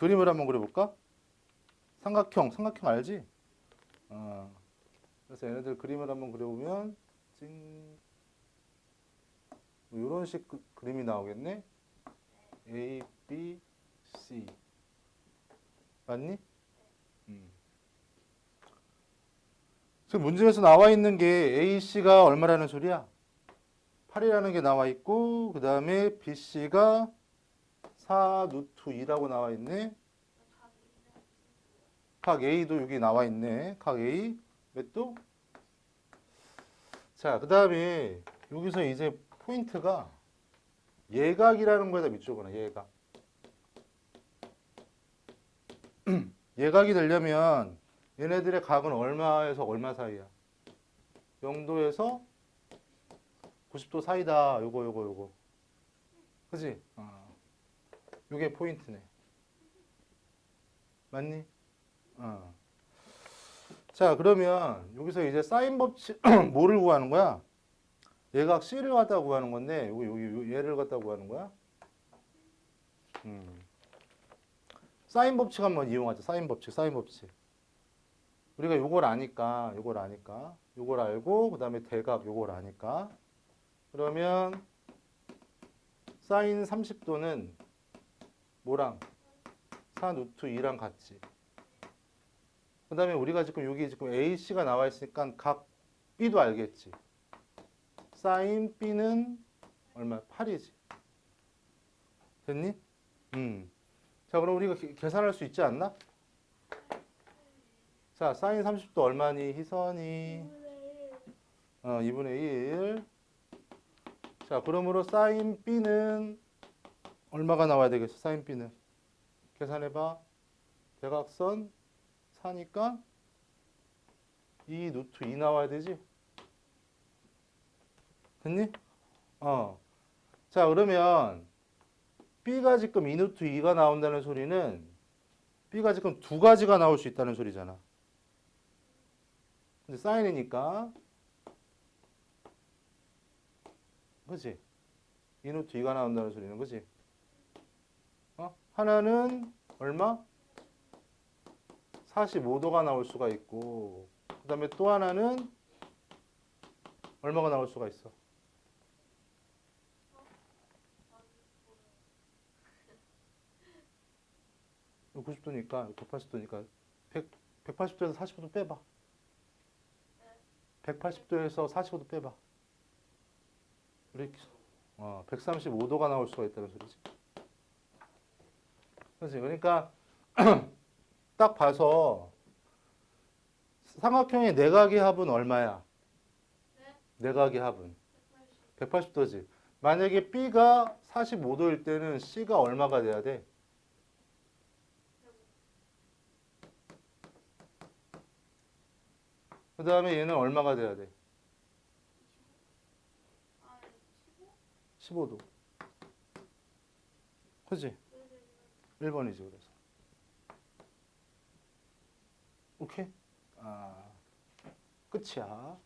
그림을 한번 그려볼까? 삼각형, 삼각형 알지? 어. 그래서 얘네들 그림을 한번 그려보면 찡. 뭐 이런 식 그, 그림이 나오겠네. A, B, C. 맞니? 음. 지금 문제에서 나와 있는 게 AC가 얼마라는 소리야? 8이라는 게 나와 있고 그 다음에 BC가 4 루트 2라고 나와 있네. 각 A도 여기 나와 있네. 각 A 몇 도? 자, 그 다음에 여기서 이제 포인트가 예각이라는 거에다 밑줄거나 예각. 예각이 되려면 얘네들의 각은 얼마에서 얼마 사이야? 0도에서 90도 사이다. 요거 요거 요거. 그지? 어. 요게 포인트네. 맞니? 어. 자, 그러면 여기서 이제 사인 법칙 뭐를 구하는 거야? 얘각 C를 갖다 구하는 건데 여기 여기 요- 얘를 갖다 구하는 거야? 음. 사인 법칙 한번 이용하자. 사인 법칙, 사인 법칙. 우리가 요걸 아니까, 요걸 아니까, 요걸 알고 그다음에 대각 요걸 아니까. 그러면 사인 30도는 뭐랑 4 루트 2랑 같지. 그다음에 우리가 지금 여기 지금 AC가 나와 있으니까 각 B도 알겠지. 사인 B는 얼마? 8이지. 됐니? 음. 자, 그럼 우리가 기- 계산할 수 있지 않나? 자, 사인 30도 얼마니? 희선이. 어, 2분의 1. 자, 그러므로 사인 B는 얼마가 나와야 되겠어? 사인 B는. 계산해봐. 대각선 4니까 2 루트 2 나와야 되지? 됐니? 어. 자, 그러면 B가 지금 2 루트 2가 나온다는 소리는 B가 지금 두 가지가 나올 수 있다는 소리잖아. 근데 사인이니까 그지? 2 루트 2가 나온다는 소리는 그지? 어? 하나는 얼마? 45도가 나올 수가 있고 그 다음에 또 하나는 얼마가 나올 수가 있어? 이거 90도니까 180도니까 100, 180도에서 45도 빼봐 180도에서 45도 빼봐 이렇게 어, 135도가 나올 수가 있다는 소리지 그렇지 그러니까 딱 봐서 삼각형의 내각의 합은 얼마야? 내각의 합은 180도지. 만약에 B가 45도일 때는 C가 얼마가 돼야 돼? 그 다음에 얘는 얼마가 돼야 돼? 15도. 그지? 1번이지 그래서. 오케이? 아, 끝이야.